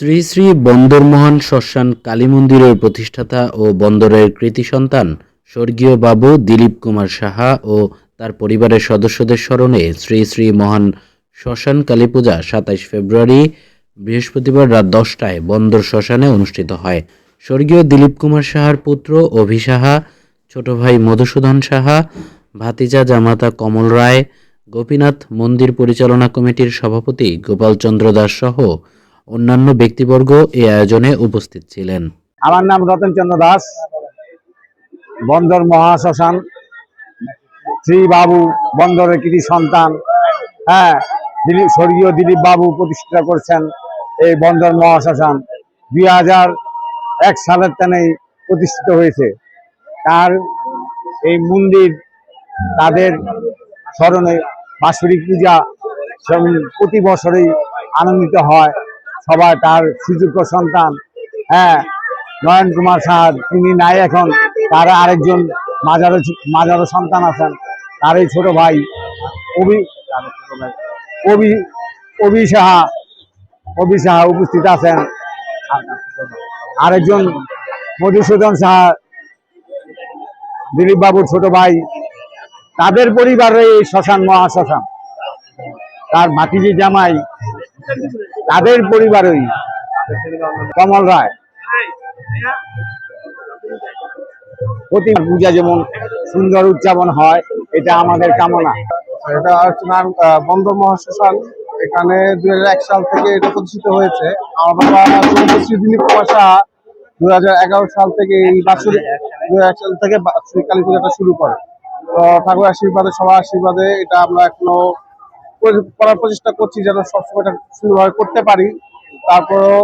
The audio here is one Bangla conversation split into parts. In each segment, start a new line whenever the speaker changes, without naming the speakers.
শ্রী শ্রী বন্দরমোহন শ্মশান কালী মন্দিরের প্রতিষ্ঠাতা ও বন্দরের কৃতি সন্তান স্বর্গীয় বাবু দিলীপ কুমার সাহা ও তার পরিবারের সদস্যদের স্মরণে শ্রী শ্রী মহান শ্মশান কালী পূজা সাতাইশ ফেব্রুয়ারি, বৃহস্পতিবার রাত দশটায় বন্দর শ্মশানে অনুষ্ঠিত হয়। স্বর্গীয় দিলীপ কুমার সাহার পুত্র অভি সাহা, ছোট ভাই মধুসূদন সাহা, ভাতিজা জামাতা কমল রায়, গোপীনাথ মন্দির পরিচালনা কমিটির সভাপতি গোপালচন্দ্র দাস সহ অন্যান্য ব্যক্তিবর্গ এই আয়োজনে উপস্থিত ছিলেন।
আমার নাম রতন চন্দ্র দাস, বন্দর মহাশ্মশান শ্রী বাবু বন্দরের কৃতি সন্তান। হ্যাঁ দিলীপ, স্বর্গীয় দিলীপ বাবু প্রতিষ্ঠা করছেন এই বন্দর মহাশ্মশান। দুই হাজার এক সালের টানেই প্রতিষ্ঠিত হয়েছে। তার এই মন্দির, তাদের স্মরণে বাৎসরিক পূজা প্রতি বছরই আনন্দিত হয়। সবাই তার সুযোগ্য সন্তান। হ্যাঁ নয়ন কুমার সাহা তিনি নাই এখন। তার আরেকজন মাজারো মাজারো সন্তান আছেন। তার এই ছোট ভাই অভি অভি অভি সাহা অভি সাহা উপস্থিত আছেন। আরেকজন মধুসূদন সাহা দিলীপ বাবুর ছোট ভাই। তাদের পরিবারে এই শ্মশান মহাশ্মশান। তার ভাতিজি জামাই তাদের পরিবারই। কমল রায়। প্রতি পূজা যেমন সুন্দর উদযাপন হয়, এটা আমাদের কামনা।
এটা হচ্ছে নাম বন্দর মহাশ্মশান। এখানে দুই হাজার এক সাল থেকে এটা প্রতিষ্ঠিত হয়েছে। আমার বাবা শ্রী দিলীপ দুই সাল থেকে এই বাৎসরিক দুই সাল থেকে বাৎসরিক কালী পূজাটা শুরু করে। তো ঠাকুর আশীর্বাদে, সবার আশীর্বাদে এটা আমরা এখনও করার প্রচেষ্টা করছি যেন সবসময় এটা সুন্দরভাবে করতে পারি। তারপরও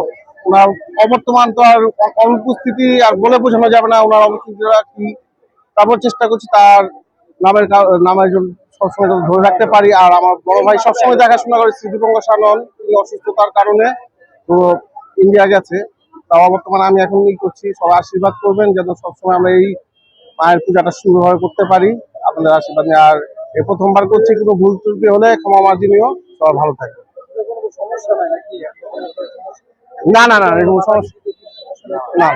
ওনার অবর্তমান তো আর অনুপস্থিতি আর বলে বোঝানো যাবে না ওনার অনুপস্থিতিটা কি। তারপর চেষ্টা করছি তার নামের নামের জন্য সবসময় ধরে রাখতে পারি। আর আমার বড় ভাই সবসময় দেখাশোনা করে স্মৃতিভঙ্গ সানন, তিনি অসুস্থতার কারণে তো ইন্ডিয়া গেছে। তাও বর্তমানে আমি এখন ই করছি। সবাই আশীর্বাদ করবেন যেন সবসময় আমরা এই মায়ের পূজাটা সুন্দরভাবে করতে পারি। আপনাদের আশীর্বাদ নিয়ে আর এ প্রথমবার করছি কোনো ভুল ত্রুটি হলে ক্ষমা মার্জিনীয় সবাই ভালো থাকবে। না না না এরকম সমস্যা না।